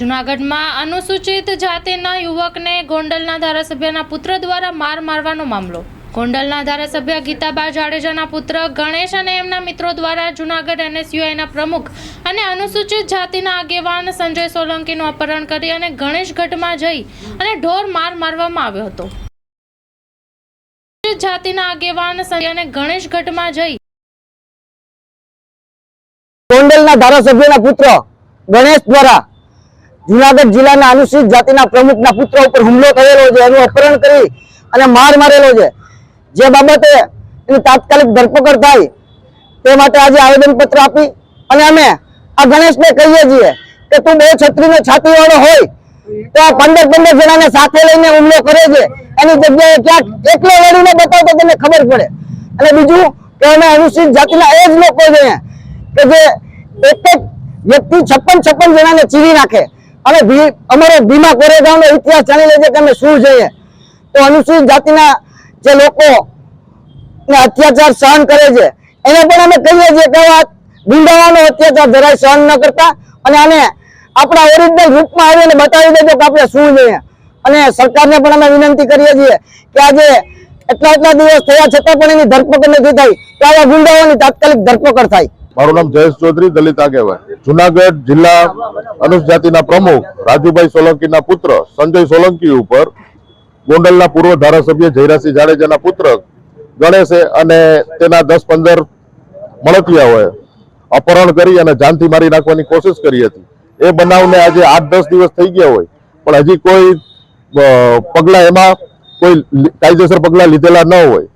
જૂનાગઢમાં અનુસૂચિત જાતિના યુવકને ગોંડલના ધારાસભ્યના પુત્ર દ્વારા માર મારવાનો મામલો. ગોંડલના ધારાસભ્ય ગીતાબા જાડેજાના પુત્ર ગણેશ અને એમના મિત્રો દ્વારા જૂનાગઢ એનએસયુઆઈના પ્રમુખ અને અનુસૂચિત જાતિના આગેવાન સંજય સોલંકીનું અપહરણ કરી અને ગણેશ ગઢમાં જઈ અને ઢોર માર મારવામાં આવ્યો હતો. જાતિના આગેવાન સંજય અને ગણેશ ગઢમાં જઈ ગોંડલના ધારાસભ્યના પુત્ર ગણેશ દ્વારા જુનાગઢ જિલ્લાના અનુસૂચિત જાતિના પ્રમુખના પુત્ર ઉપર હુમલો થયેલો છે, એનું અપહરણ કરી અને માર મારેલો છે. જે બાબતે એની તાત્કાલિક ધરપકડ થાય તે માટે આજે આવેદન પત્ર આપી અને અમે આ ગણેશને કહીએ છીએ કે તું બહુ છત્રીનો છાતીવાળો હોય તો આ પંદર પંદર જણાને સાથે લઈને હુમલો કરે છે. એની જગ્યાએ ક્યાંક એકલો લડીને બતાવતો તમને ખબર પડે. અને બીજું કે અમે અનુસૂચિત જાતિના એ જ લોકો છે કે જે એક એક વ્યક્તિ છપ્પન છપ્પન જણાને ચીરી નાખે. અને અમારો ભીમા કોરેગાંવનો ઇતિહાસ જાણી લેજે કે અમે શું જોઈએ. તો અનુસૂચિત જાતિના જે લોકો અત્યાચાર સહન કરે છે, એને પણ અમે કહીએ છીએ કે ગુંડાવાનો અત્યાચાર જરાય સહન ન કરતા અને આને આપણા ઓરિજિનલ રૂપમાં આવીને બતાવી દેજો કે આપણે શું જોઈએ. અને સરકારને પણ અમે વિનંતી કરીએ છીએ કે આજે એટલા એટલા દિવસ થયા છતાં પણ એની ધરપકડ નથી થઈ, તો આવા ગુંડાઓની તાત્કાલિક ધરપકડ થાય. મારું નામ જયેશ ચૌધરી, દલિત આગેવાન. જુનાગઢ જિલ્લા અનુસજાતિના પ્રમુખ રાજુભાઈ સોલંકીના પુત્ર સંજય સોલંકી ઉપર ગોંડલના પૂર્વ ધારાસભ્ય જયરાસિંહ જાડેજાના પુત્ર ગણેશે અને તેના દસ પંદર મળતિયાઓએ અપહરણ કરી અને જાનથી મારી નાખવાની કોશિશ કરી હતી. એ બનાવને આજે આઠ દસ દિવસ થઈ ગયા હોય, પણ હજી કોઈ પગલાં એમાં કોઈ કાયદેસર પગલાં લીધેલા ન હોય.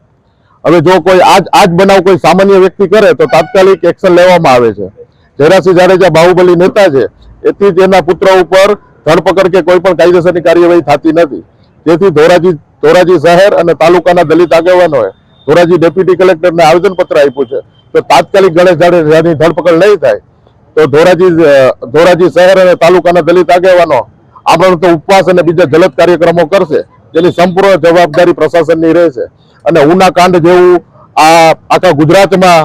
હવે જો કોઈ આજ આજ બનાવ કોઈ સામાન્ય વ્યક્તિ કરે તો તાત્કાલિક એક્શન લેવામાં આવે છે. જયરાસિંહ જાડેજા બાહુબલી નેતા છે. એથી જ એના પુત્ર ઉપર ધરપકડ કે કોઈ પણ કાયદેસરની કાર્યવાહી થતી નથી. તેથી ધોરાજી ધોરાજી શહેર અને તાલુકાના દલિત આગેવાનોએ ધોરાજી ડેપ્યુટી કલેક્ટરને આવેદનપત્ર આપ્યું છે. તો તાત્કાલિક ગણેશ જાડેજાની ધરપકડ નહીં થાય તો ધોરાજી ધોરાજી શહેર અને તાલુકાના દલિત આગેવાનો આમરણ તો ઉપવાસ અને બીજા જલદ કાર્યક્રમો કરશે. જેની સંપૂર્ણ જવાબદારી પ્રશાસનની રહેશે. અને ઉના કાંડ જેવું આ આખા ગુજરાતમાં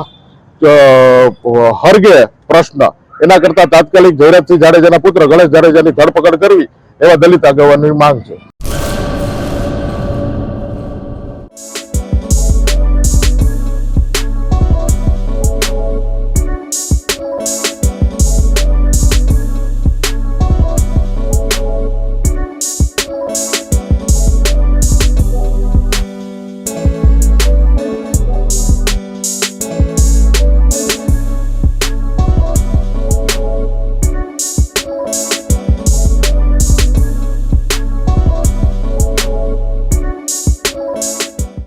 હરગે પ્રશ્ન. એના કરતા તાત્કાલિક જયરાજસિંહ જાડેજાના પુત્ર ગણેશ જાડેજાની ધરપકડ કરવી, એવા દલિત આગેવાનની માંગ છે.